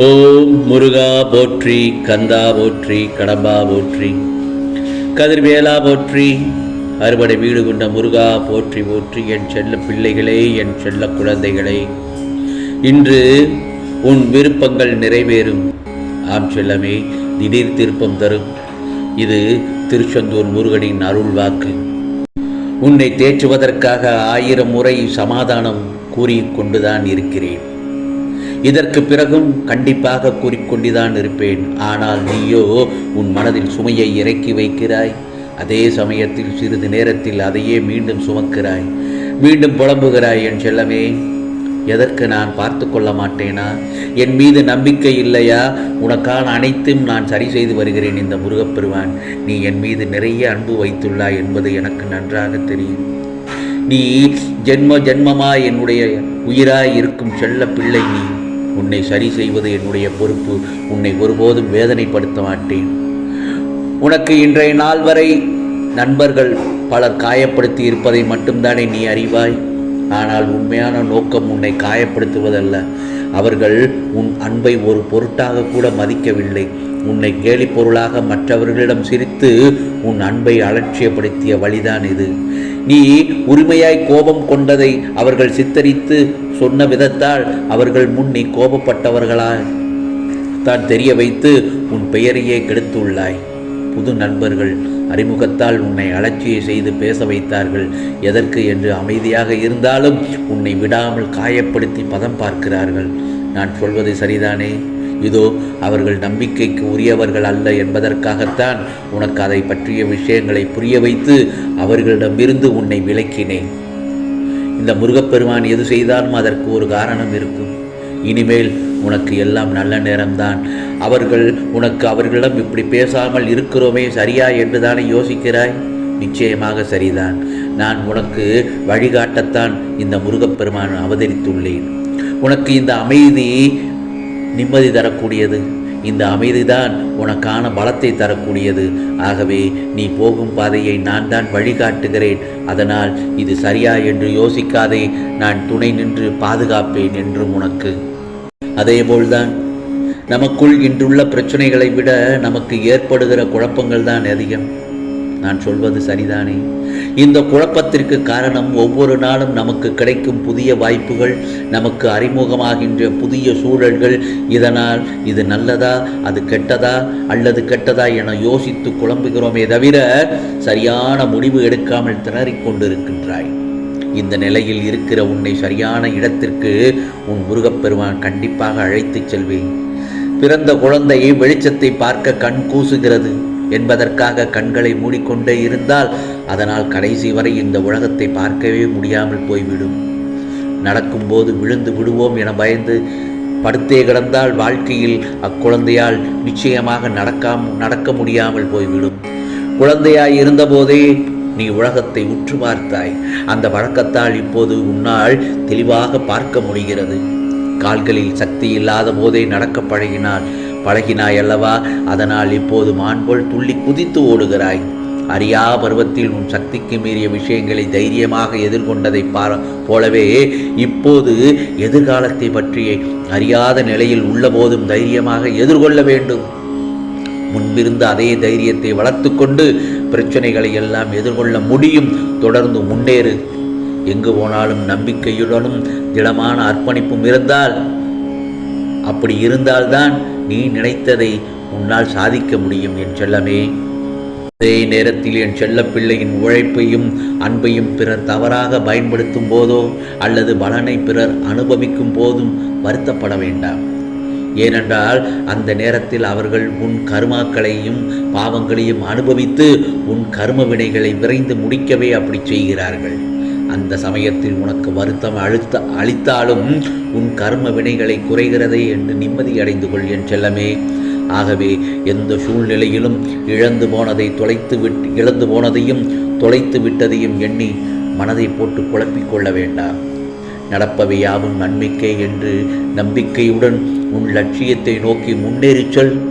ஓம் முருகா போற்றி கந்தா போற்றி கடம்பா போற்றி கதிர்வேலா போற்றி அறுபடை வீடு கொண்ட முருகா போற்றி போற்றி என் செல்ல பிள்ளைகளே என் செல்ல குழந்தைகளே. இன்று உன் விருப்பங்கள் நிறைவேறும். ஆம் செல்லமே திடீர் திருப்பம் தரும். இது திருச்செந்தூர் முருகனின் அருள் வாக்கு. உன்னை தேற்றுவதற்காக ஆயிரம் முறை சமாதானம் கூறிக்கொண்டுதான் இருக்கிறேன். இதற்கு பிறகும் கண்டிப்பாக கூறிக்கொண்டுதான் இருப்பேன். ஆனால் நீயோ உன் மனதில் சுமையை இறக்கி வைக்கிறாய். அதே சமயத்தில் சிறிது நேரத்தில் அதையே மீண்டும் சுமக்கிறாய். மீண்டும் புலம்புகிறாய் என் செல்லமே. எதற்கு நான் பார்த்து கொள்ள மாட்டேனா? என் மீது நம்பிக்கை இல்லையா? உனக்கான அனைத்தும் நான் சரி செய்து வருகிறேன் இந்த முருகப்பெருவான் நீ என் மீது நிறைய அன்பு வைத்துள்ளாய் என்பது எனக்கு நன்றாக தெரியும். நீ ஜென்ம ஜென்மமாய் என்னுடைய உயிராய் இருக்கும் செல்ல பிள்ளை நீ. உன்னை சரி செய்வது என்னுடைய பொறுப்பு. உன்னை ஒருபோதும் வேதனைப்படுத்த மாட்டேன். உனக்கு இன்றைய நாள் வரை நண்பர்கள் பலர் காயப்படுத்தி இருப்பதை மட்டும்தானே நீ அறிவாய். ஆனால் உண்மையான நோக்கம் உன்னை காயப்படுத்துவதல்ல. அவர்கள் உன் அன்பை ஒரு பொருட்டாக கூட மதிக்கவில்லை. உன்னை கேலி பொருளாக மற்றவர்களிடம் சிரித்து உன் அன்பை அலட்சியப்படுத்திய வழிதான் இது. நீ உரிமையாய் கோபம் கொண்டதை அவர்கள் சித்தரித்து சொன்ன விதத்தால் அவர்கள் முன் நீ கோபப்பட்டவர்களாய். தான் தெரிய வைத்து உன் பெயரையே கெடுத்துள்ளாய். புது நண்பர்கள் அறிமுகத்தால் உன்னை அலட்சிய செய்து பேச வைத்தார்கள். எதற்கு என்று அமைதியாக இருந்தாலும் உன்னை விடாமல் காயப்படுத்தி பதம் பார்க்கிறார்கள். நான் சொல்வது சரிதானே? இதோ அவர்கள் நம்பிக்கைக்கு உரியவர்கள் அல்ல என்பதற்காகத்தான் உனக்கு அதை பற்றிய விஷயங்களை புரிய வைத்து அவர்களிடமிருந்து உன்னை விலக்கினேன். இந்த முருகப்பெருமான் எது செய்தாலும் அதற்கு ஒரு காரணம் இருக்கும். இனிமேல் உனக்கு எல்லாம் நல்ல நேரம்தான். அவர்கள் உனக்கு அவர்களிடம் இப்படி பேசாமல் இருக்கிறோமே சரியா என்று தானே யோசிக்கிறாய்? நிச்சயமாக சரிதான். நான் உனக்கு வழிகாட்டத்தான் இந்த முருகப்பெருமான் அவதரித்துள்ளேன். உனக்கு இந்த அமைதி நிம்மதி தரக்கூடியது. இந்த அமைதிதான் உனக்கான பலத்தை தரக்கூடியது. ஆகவே நீ போகும் பாதையை நான் தான் வழிகாட்டுகிறேன். அதனால் இது சரியா என்று யோசிக்காதே. நான் துணை நின்று பாதுகாப்பேன் என்றும் உனக்கு. அதேபோல்தான் நமக்குள் இன்றுள்ள பிரச்சனைகளை விட நமக்கு ஏற்படுகிற குழப்பங்கள் தான் அதிகம். நான் சொல்வது சரிதானே? இந்த குழப்பத்திற்கு காரணம் ஒவ்வொரு நாளும் நமக்கு கிடைக்கும் புதிய வாய்ப்புகள் நமக்கு அறிமுகமாகின்ற புதிய சூழல்கள். இதனால் இது நல்லதா அது கெட்டதா அல்லது கெட்டதா என யோசித்து குழம்புகிறோமே தவிர சரியான முடிவு எடுக்காமல் திணறிக் கொண்டிருக்கின்றாய். இந்த நிலையில் இருக்கிற உன்னை சரியான இடத்திற்கு உன் முருகப்பெருமான் கண்டிப்பாக அழைத்துச் செல்வேன். பிறந்த குழந்தையை வெளிச்சத்தை பார்க்க கண் கூசுகிறது. என்பதற்காக கண்களை மூடிக்கொண்டே இருந்தால் அதனால் கடைசி வரை இந்த உலகத்தை பார்க்கவே முடியாமல் போய்விடும். நடக்கும்போது விழுந்து விடுவோம் என பயந்து படுத்தே கிடந்தால் வாழ்க்கையில் அக்குழந்தையால் நிச்சயமாக நடக்காம நடக்க முடியாமல் போய்விடும். குழந்தையாய் இருந்தபோதே நீ உலகத்தை உற்று பார்த்தாய். அந்த வழக்கத்தால் இப்போது உன்னால் தெளிவாக பார்க்க முடிகிறது. கால்களில் சக்தி இல்லாத போதே நடக்க பழகினால் பழகினாய் அல்லவா அதனால் இப்போது மான்போல் துள்ளி குதித்து ஓடுகிறாய். அறியா பருவத்தில் உன் சக்திக்கு மீறிய விஷயங்களை தைரியமாக எதிர்கொண்டதை பார போலவே இப்போது எதிர்காலத்தை பற்றிய அறியாத நிலையில் உள்ளபோதும் தைரியமாக எதிர்கொள்ள வேண்டும். முன்பிருந்த அதே தைரியத்தை வளர்த்துக்கொண்டு பிரச்சனைகளை எல்லாம் எதிர்கொள்ள முடியும். தொடர்ந்து முன்னேறு. எங்கு போனாலும் நம்பிக்கையுடனும் திடமான அர்ப்பணிப்பும் இருந்தால் அப்படி இருந்தால்தான் நீ நினைத்ததை உன்னால் சாதிக்க முடியும் என் செல்லமே. அதே நேரத்தில் என் செல்லப்பிள்ளையின் உழைப்பையும் அன்பையும் பிறர் தவறாக பயன்படுத்தும் போதோ அல்லது பலனை பிறர் அனுபவிக்கும் போதும் வருத்தப்பட வேண்டாம். ஏனென்றால் அந்த நேரத்தில் அவர்கள் உன் கருமாக்களையும் பாவங்களையும் அனுபவித்து உன் கர்ம வினைகளை விரைந்து முடிக்கவே அப்படி செய்கிறார்கள். அந்த சமயத்தில் உனக்கு வருத்தம் அழுத்த அளித்தாலும் உன் கர்ம வினைகளை குறைகிறதே என்று நிம்மதி அடைந்து கொள் என் செல்லமே. ஆகவே எந்த சூழ்நிலையிலும் இழந்து போனதை தொலைத்து விட்டு இழந்து போனதையும் தொலைத்து விட்டதையும் எண்ணி மனதை போட்டு குழப்பிக் கொள்ள வேண்டாம். நடப்பவை யாவும் நன்மைக்கே என்று நம்பிக்கையுடன் உன் லட்சியத்தை நோக்கி முன்னேறிச் சொல்.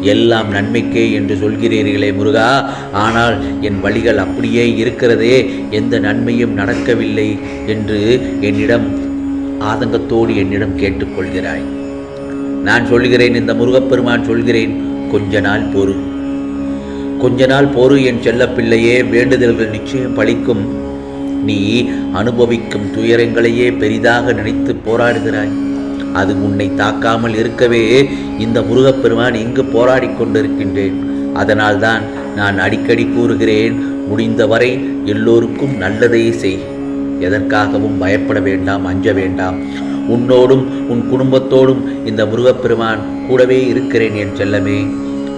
எல்லாம் நன்மைக்கே என்று சொல்கிறீர்களே முருகா. ஆனால் என் வழிகள் அப்படியே இருக்கிறதே. எந்த நன்மையும் நடக்கவில்லை என்று என்னிடம் ஆதங்கத்தோடு என்னிடம் கேட்டுக்கொள்கிறாய். நான் சொல்கிறேன் இந்த முருகப்பெருமான் சொல்கிறேன் கொஞ்ச நாள் பொறு கொஞ்ச நாள் பொறு என் செல்லப்பிள்ளையே வேண்டுதல்கள் நிச்சயம் பழிக்கும். நீ அனுபவிக்கும் துயரங்களையே பெரிதாக நினைத்து போராடுகிறாய். அது உன்னை தாக்காமல் இருக்கவே இந்த முருகப்பெருமான் இங்கு போராடி கொண்டிருக்கின்றேன். அதனால்தான் நான் அடிக்கடி கூறுகிறேன் முடிந்தவரை எல்லோருக்கும் நல்லதையே செய். எதற்காகவும் பயப்பட வேண்டாம் அஞ்ச வேண்டாம். உன்னோடும் உன் குடும்பத்தோடும் இந்த முருகப்பெருமான் கூடவே இருக்கிறேன் என் செல்லமே.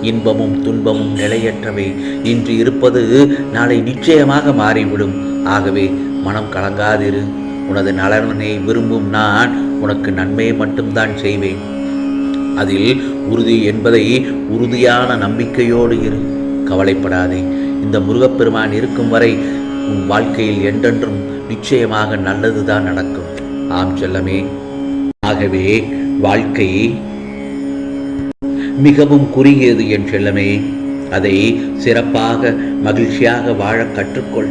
இன்பமும் துன்பமும் நிலையற்றவை. இன்று இருப்பது நாளை நிச்சயமாக மாறிவிடும். ஆகவே மனம் கலங்காதிரு. உனது நலனை விரும்பும் நான் உனக்கு நன்மையை மட்டும்தான் செய்வேன். அதில் உறுதி என்பதை உறுதியான நம்பிக்கையோடு இரு. கவலைப்படாதே. இந்த முருகப்பெருமான் இருக்கும் வரை உன் வாழ்க்கையில் என்றென்றும் நிச்சயமாக நல்லதுதான் நடக்கும். ஆம் செல்லமே. ஆகவே வாழ்க்கை மிகவும் குறுகியது என் செல்லமே. அதை சிறப்பாக மகிழ்ச்சியாக வாழ கற்றுக்கொள்.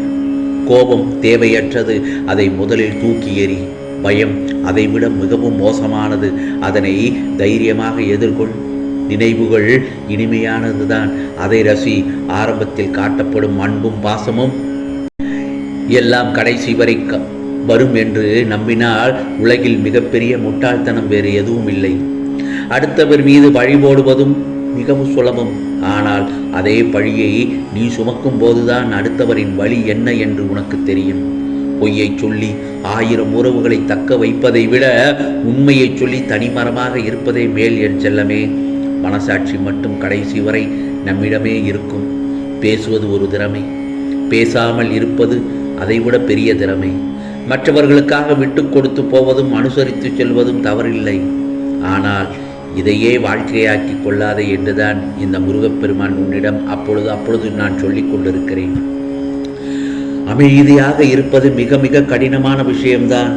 கோபம் தேவையற்றது அதை முதலில் தூக்கி எறி. பயம் அதைவிட மிகவும் மோசமானது அதனை தைரியமாக எதிர்கொள். நினைவுகள் இனிமையானதுதான் அதை ரசி. ஆரம்பத்தில் காட்டப்படும் அன்பும் பாசமும் எல்லாம் கடைசி வரை க- வரும் என்று நம்பினால் உலகில் மிகப்பெரிய முட்டாள்தனம் வேறு எதுவும் இல்லை. அடுத்தவர் மீது பழி போடுவதும் மிகவும் சுலபம். ஆனால் அதே பழியை நீ சுமக்கும் போதுதான் அடுத்தவரின் வழி என்ன என்று உனக்கு தெரியும். பொய்யை சொல்லி ஆயிரம் உறவுகளை தக்க வைப்பதை விட உண்மையைச் சொல்லி தனிமரமாக இருப்பதே மேல் என் செல்லமே. மனசாட்சி மட்டும் கடைசி வரை நம்மிடமே இருக்கும். பேசுவது ஒரு திறமை. பேசாமல் இருப்பது அதைவிட பெரிய திறமை. மற்றவர்களுக்காக விட்டு கொடுத்து போவதும் அனுசரித்து செல்வதும் தவறில்லை. ஆனால் இதையே வாழ்க்கையாக்கி கொள்ளாதே என்றுதான் இந்த முருகப்பெருமான் உன்னிடம் அப்பொழுது அப்பொழுது நான் சொல்லிக் கொண்டிருக்கிறேன். அமைதியாக இருப்பது மிக மிக கடினமான விஷயம்தான்.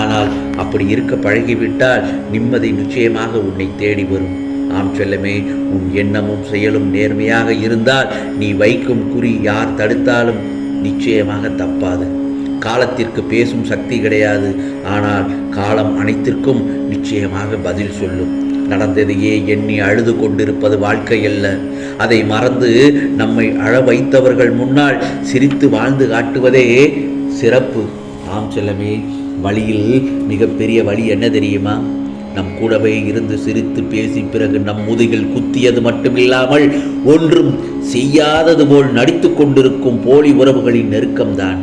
ஆனால் அப்படி இருக்க பழகிவிட்டால் நிம்மதி நிச்சயமாக உன்னை தேடி வரும். ஆம் செல்லமே உன் எண்ணமும் செயலும் நேர்மையாக இருந்தால் நீ வைக்கும் குறி யார் தடுத்தாலும் நிச்சயமாக தப்பாது. காலத்திற்கு பேசும் சக்தி கிடையாது. ஆனால் காலம் அனைத்திற்கும் நிச்சயமாக பதில் சொல்லும். நடந்ததையே எண்ணி அழுது கொண்டிருப்பது வாழ்க்கை அல்ல. அதை மறந்து நம்மை அழ வைத்தவர்கள் முன்னால் சிரித்து வாழ்ந்து காட்டுவதே சிறப்பு. ஆம் செல்லமே வழியில் மிகப்பெரிய வழி என்ன தெரியுமா? நம் கூடவே இருந்து சிரித்து பேசி பிறகு நம் முதுகில் குத்தியது மட்டுமில்லாமல் ஒன்றும் செய்யாதது போல் நடித்து கொண்டிருக்கும் போலி உறவுகளின் நெருக்கம்தான்.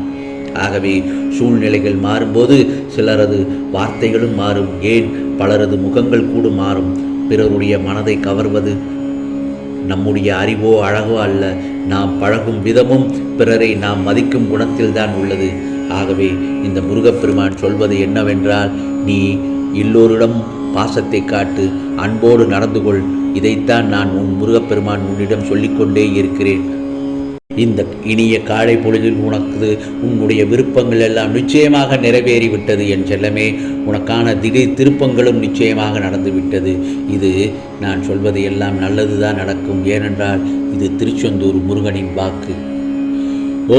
ஆகவே சூழ்நிலைகள் மாறும்போது சிலரது வார்த்தைகளும் மாறும். ஏன்? பலரது முகங்கள் கூட மாறும். பிறருடைய மனதை கவர்வது நம்முடைய அறிவோ அழகோ அல்ல. நாம் பழகும் விதமும் பிறரை நாம் மதிக்கும் குணத்தில்தான் உள்ளது. ஆகவே இந்த முருகப்பெருமான் சொல்வது என்னவென்றால் நீ எல்லோரிடம் பாசத்தை காட்டு அன்போடு நடந்து கொள் இதைத்தான் நான் உன் முருகப்பெருமான் உன்னிடம் சொல்லிக்கொண்டே இருக்கிறேன். இந்த இனிய காலை பொழுதில் உனக்கு உன்னுடைய விருப்பங்கள் எல்லாம் நிச்சயமாக நிறைவேறிவிட்டது என் செல்லமே. உனக்கான திடீர் திருப்பங்களும் நிச்சயமாக நடந்துவிட்டது. இது நான் சொல்வது எல்லாம் நல்லதுதான் நடக்கும். ஏனென்றால் இது திருச்செந்தூர் முருகனின் வாக்கு.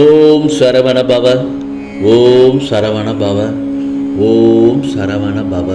ஓம் சரவண பவ ஓம் சரவண பவ ஓம் சரவண பவ